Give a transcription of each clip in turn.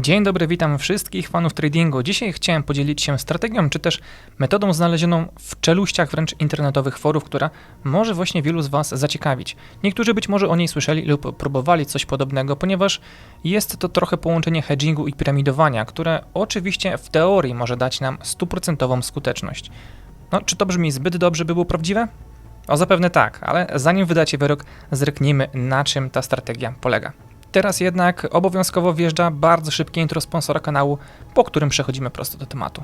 Dzień dobry, witam wszystkich fanów tradingu. Dzisiaj chciałem podzielić się strategią, czy też metodą znalezioną w czeluściach wręcz internetowych forów, która może właśnie wielu z Was zaciekawić. Niektórzy być może o niej słyszeli lub próbowali coś podobnego, ponieważ jest to trochę połączenie hedgingu i piramidowania, które oczywiście w teorii może dać nam stuprocentową skuteczność. No, czy to brzmi zbyt dobrze, by było prawdziwe? O zapewne tak, ale zanim wydacie wyrok, zryknijmy na czym ta strategia polega. Teraz jednak obowiązkowo wjeżdża bardzo szybkie intro sponsora kanału, po którym przechodzimy prosto do tematu.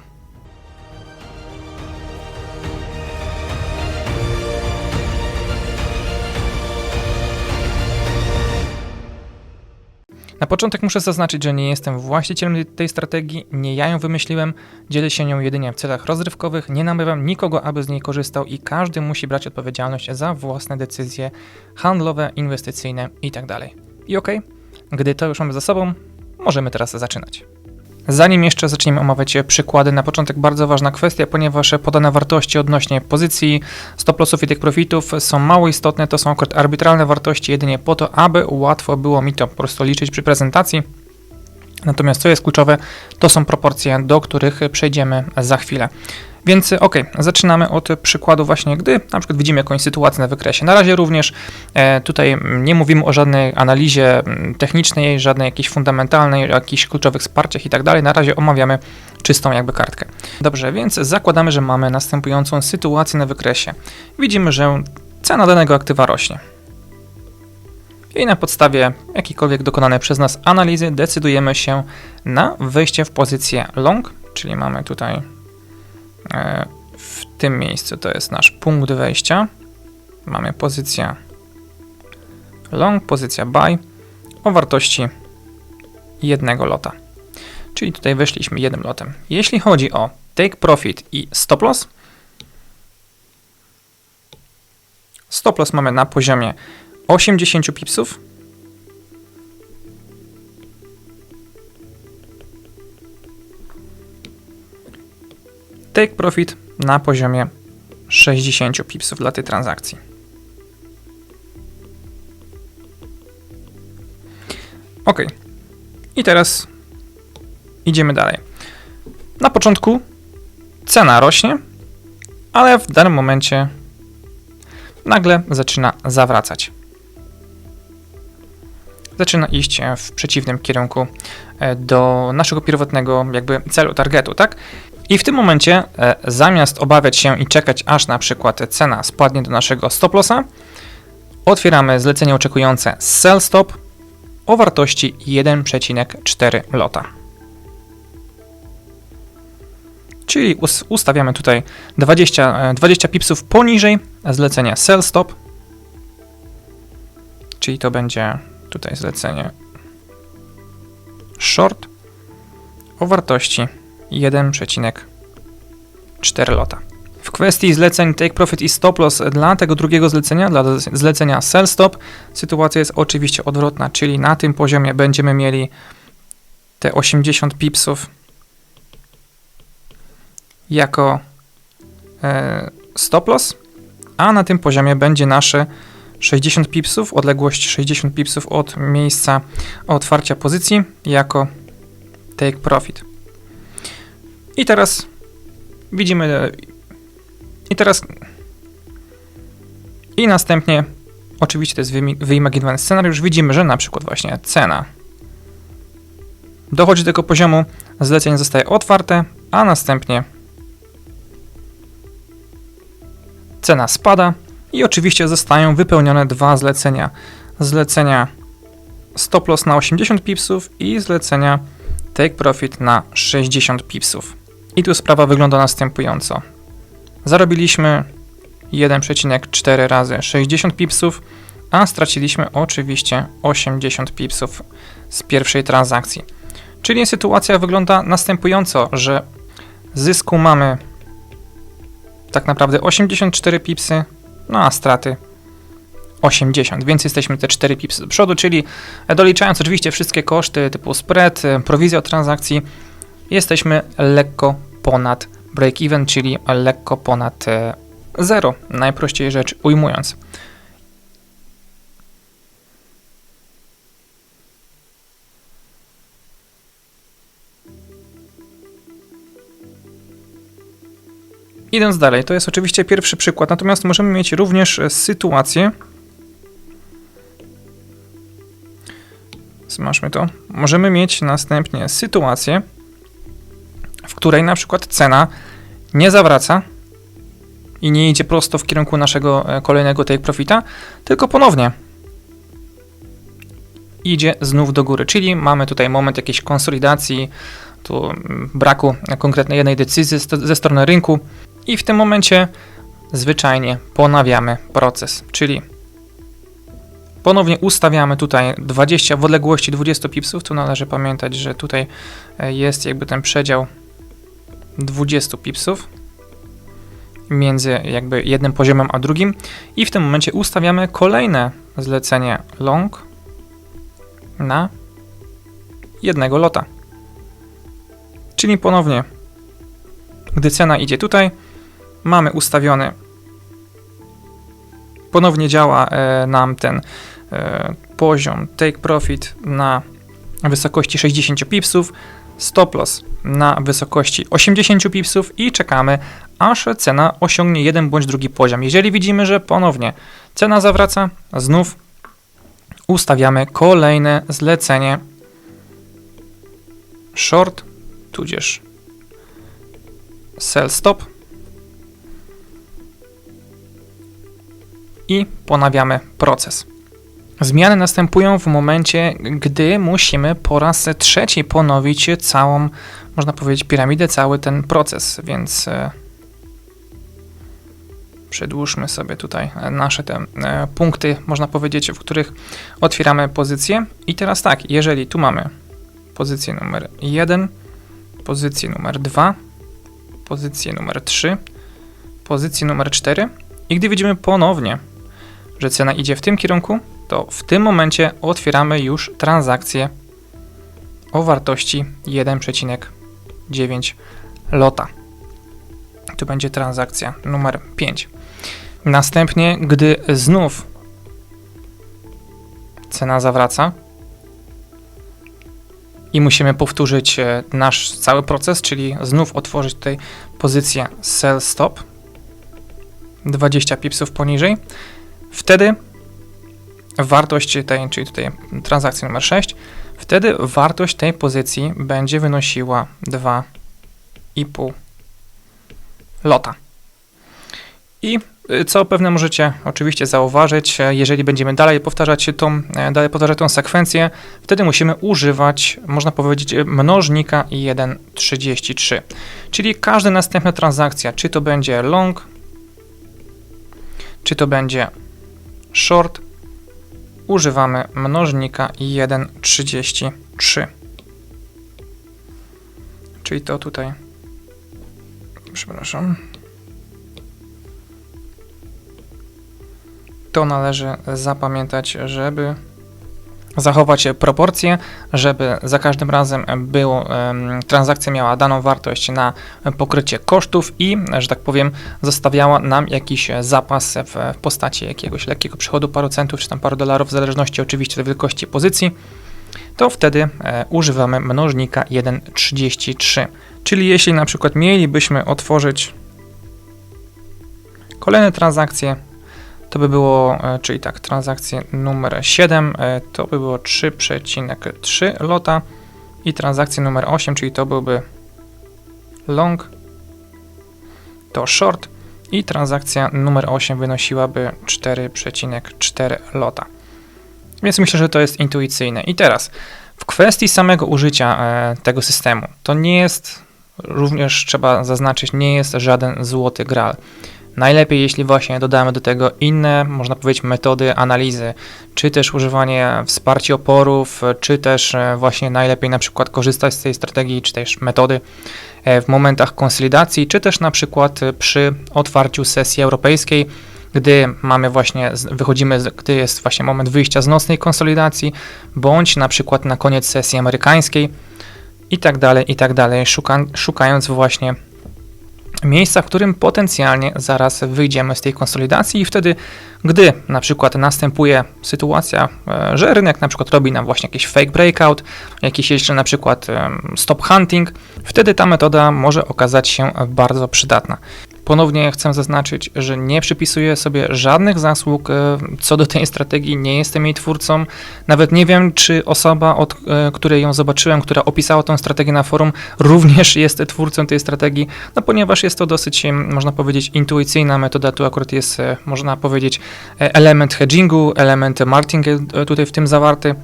Na początek muszę zaznaczyć, że nie jestem właścicielem tej strategii, nie ja ją wymyśliłem, dzielę się nią jedynie w celach rozrywkowych, nie namawiam nikogo, aby z niej korzystał i każdy musi brać odpowiedzialność za własne decyzje handlowe, inwestycyjne itd. I okej, gdy to już mamy za sobą, możemy teraz zaczynać. Zanim jeszcze zaczniemy omawiać przykłady, na początek bardzo ważna kwestia, ponieważ podane wartości odnośnie pozycji, stop lossów i tych profitów są mało istotne, to są akurat arbitralne wartości jedynie po to, aby łatwo było mi to po prostu liczyć przy prezentacji. Natomiast co jest kluczowe, to są proporcje, do których przejdziemy za chwilę. Więc ok, zaczynamy od przykładu właśnie, gdy na przykład widzimy jakąś sytuację na wykresie. Na razie również e, tutaj nie mówimy o żadnej analizie technicznej, żadnej jakiejś fundamentalnej, jakichś kluczowych wsparciach i tak dalej. Na razie omawiamy czystą jakby kartkę. Dobrze, więc zakładamy, że mamy następującą sytuację na wykresie. Widzimy, że cena danego aktywa rośnie. I na podstawie jakiejkolwiek dokonanej przez nas analizy decydujemy się na wejście w pozycję long, czyli mamy tutaj E, w tym miejscu to jest nasz punkt wejścia. Mamy pozycję long, pozycja buy o wartości jednego lota. Czyli tutaj weszliśmy jednym lotem. Jeśli chodzi o take profit i stop loss, stop loss mamy na poziomie 80 pipsów, take profit na poziomie 60 pipsów dla tej transakcji. Ok. I teraz idziemy dalej. Na początku cena rośnie, ale w danym momencie nagle zaczyna zawracać. Zaczyna iść w przeciwnym kierunku e, do naszego pierwotnego jakby celu, targetu, tak? I w tym momencie, e, zamiast obawiać się i czekać, aż na przykład cena spadnie do naszego stop lossa, otwieramy zlecenie oczekujące sell stop o wartości 1,4 lota. Czyli ustawiamy tutaj 20, 20 e, pipsów poniżej zlecenia sell stop, czyli to będzie tutaj zlecenie short o wartości 1,4 lota. W kwestii zleceń Take Profit i Stop Loss dla tego drugiego zlecenia, dla zlecenia Sell Stop, sytuacja jest oczywiście odwrotna, czyli na tym poziomie będziemy mieli te 80 pipsów jako e, stop loss, a na tym poziomie będzie nasze 60 pipsów, odległość 60 pipsów od miejsca otwarcia pozycji jako take profit. I teraz widzimy. I teraz. I następnie, oczywiście to jest wyimaginowany scenariusz, widzimy, że na przykład właśnie cena dochodzi do tego poziomu, zlecenie zostaje otwarte, a następnie cena spada i oczywiście zostają wypełnione dwa zlecenia. Zlecenia stop loss na 80 pipsów i zlecenia take profit na 60 pipsów. I tu sprawa wygląda następująco. Zarobiliśmy 1,4 razy 60 pipsów, a straciliśmy oczywiście 80 pipsów z pierwszej transakcji. Czyli sytuacja wygląda następująco, że zysku mamy tak naprawdę 84 pipsy, no a straty 80, więc jesteśmy te 4 pipsy do przodu, czyli doliczając oczywiście wszystkie koszty typu spread, prowizja od transakcji, jesteśmy lekko ponad break-even, czyli lekko ponad e, zero, najprościej rzecz ujmując. Idąc dalej, to jest oczywiście pierwszy przykład, natomiast możemy mieć również sytuację. Zmaszmy to. Możemy mieć następnie sytuację, w której na przykład cena nie zawraca i nie idzie prosto w kierunku naszego e, kolejnego take profita, tylko ponownie idzie znów do góry, czyli mamy tutaj moment jakiejś konsolidacji, tu braku konkretnej jednej decyzji ze strony rynku i w tym momencie zwyczajnie ponawiamy proces, czyli ponownie ustawiamy tutaj 20 w odległości 20 pipsów, tu należy pamiętać, że tutaj e, jest jakby ten przedział 20 pipsów między jakby jednym poziomem a drugim i w tym momencie ustawiamy kolejne zlecenie long na jednego lota. Czyli ponownie, gdy cena idzie tutaj, mamy ustawiony, ponownie działa e, nam ten e, poziom take profit na wysokości 60 pipsów, stop loss na wysokości 80 pipsów i czekamy, aż cena osiągnie jeden bądź drugi poziom. Jeżeli widzimy, że ponownie cena zawraca, znów ustawiamy kolejne zlecenie. Short, tudzież sell stop i ponawiamy proces. Zmiany następują w momencie, gdy musimy po raz trzeci ponowić całą, można powiedzieć, piramidę, cały ten proces, więc e, przedłużmy sobie tutaj nasze te e, punkty, można powiedzieć, w których otwieramy pozycję. I teraz tak, jeżeli tu mamy pozycję numer 1, pozycję numer 2, pozycję numer 3, pozycję numer 4 i gdy widzimy ponownie, że cena idzie w tym kierunku, to w tym momencie otwieramy już transakcję o wartości 1,9 lota. Tu będzie transakcja numer 5. Następnie, gdy znów cena zawraca i musimy powtórzyć e, nasz cały proces, czyli znów otworzyć tutaj pozycję sell stop 20 pipsów poniżej, wtedy wartość tej, czyli tutaj transakcji numer 6, wtedy wartość tej pozycji będzie wynosiła 2,5 lota. I y, co pewne możecie oczywiście zauważyć, e, jeżeli będziemy dalej powtarzać tą, e, dalej powtarzać tą sekwencję, wtedy musimy używać, można powiedzieć, mnożnika 1,33. Czyli każda następna transakcja, czy to będzie long, czy to będzie short, używamy mnożnika 1,33. Czyli to tutaj, przepraszam, to należy zapamiętać, żeby zachować proporcje, żeby za każdym razem było, transakcja miała daną wartość na pokrycie kosztów i, że tak powiem, zostawiała nam jakiś zapas w postaci jakiegoś lekkiego przychodu, paru centów czy tam paru dolarów, w zależności oczywiście od wielkości pozycji, to wtedy e, używamy mnożnika 1,33. Czyli jeśli na przykład mielibyśmy otworzyć kolejne transakcje to by było, e, czyli tak, transakcję numer 7, e, to by było 3,3 lota i transakcja numer 8, czyli to byłby long, to short i transakcja numer 8 wynosiłaby 4,4 lota. Więc myślę, że to jest intuicyjne. I teraz w kwestii samego użycia e, tego systemu, to nie jest, również trzeba zaznaczyć, nie jest żaden złoty gral. Najlepiej, jeśli właśnie dodamy do tego inne, można powiedzieć, metody analizy, czy też używanie wsparcia oporów, czy też e, właśnie najlepiej na przykład korzystać z tej strategii, czy też metody e, w momentach konsolidacji, czy też na przykład przy otwarciu sesji europejskiej, gdy mamy właśnie, wychodzimy, gdy jest właśnie moment wyjścia z nocnej konsolidacji, bądź na przykład na koniec sesji amerykańskiej i tak dalej, i tak dalej, szuka, szukając właśnie miejsca, w którym potencjalnie zaraz wyjdziemy z tej konsolidacji i wtedy, gdy na przykład następuje sytuacja, e, że rynek na przykład robi nam właśnie jakiś fake breakout, jakiś jeszcze na przykład stop hunting, wtedy ta metoda może okazać się bardzo przydatna. Ponownie chcę zaznaczyć, że nie przypisuję sobie żadnych zasług e, co do tej strategii, nie jestem jej twórcą. Nawet nie wiem, czy osoba, od e, której ją zobaczyłem, która opisała tę strategię na forum, również jest twórcą tej strategii, no ponieważ jest to dosyć, można powiedzieć, intuicyjna metoda. Tu akurat jest, e, można powiedzieć, element hedgingu, element marketing tutaj w tym zawarty.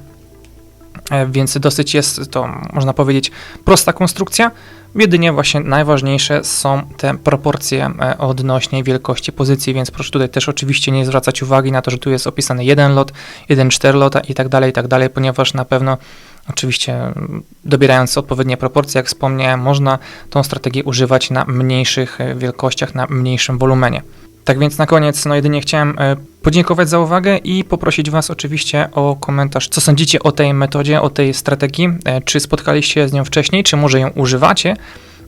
E, Więc dosyć jest to, można powiedzieć, prosta konstrukcja. Jedynie właśnie najważniejsze są te proporcje e, odnośnie wielkości pozycji, więc proszę tutaj też oczywiście nie zwracać uwagi na to, że tu jest opisany jeden lot, jeden cztery lota i tak dalej, i tak dalej, ponieważ na pewno oczywiście dobierając odpowiednie proporcje, jak wspomniałem, można tą strategię używać na mniejszych e, wielkościach, na mniejszym wolumenie. Tak więc na koniec, no jedynie chciałem e, podziękować za uwagę i poprosić Was oczywiście o komentarz, co sądzicie o tej metodzie, o tej strategii, e, czy spotkaliście się z nią wcześniej, czy może ją używacie?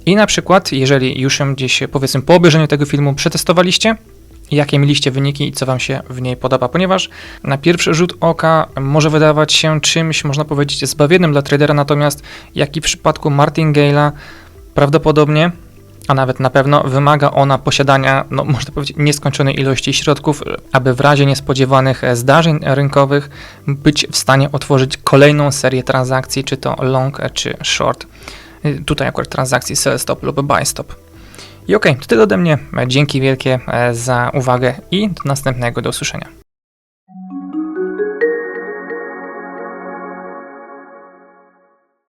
I na przykład, jeżeli już ją gdzieś powiedzmy po obejrzeniu tego filmu przetestowaliście, jakie mieliście wyniki i co Wam się w niej podoba, ponieważ na pierwszy rzut oka może wydawać się czymś, można powiedzieć, zbawiennym dla tradera, natomiast jak i w przypadku Martingale'a, prawdopodobnie a nawet na pewno wymaga ona posiadania, no można powiedzieć, nieskończonej ilości środków, aby w razie niespodziewanych zdarzeń rynkowych być w stanie otworzyć kolejną serię transakcji, czy to long, czy short. Tutaj akurat transakcji sell stop lub buy stop. I okej, to tyle ode mnie. Dzięki wielkie e, za uwagę i do następnego, do usłyszenia.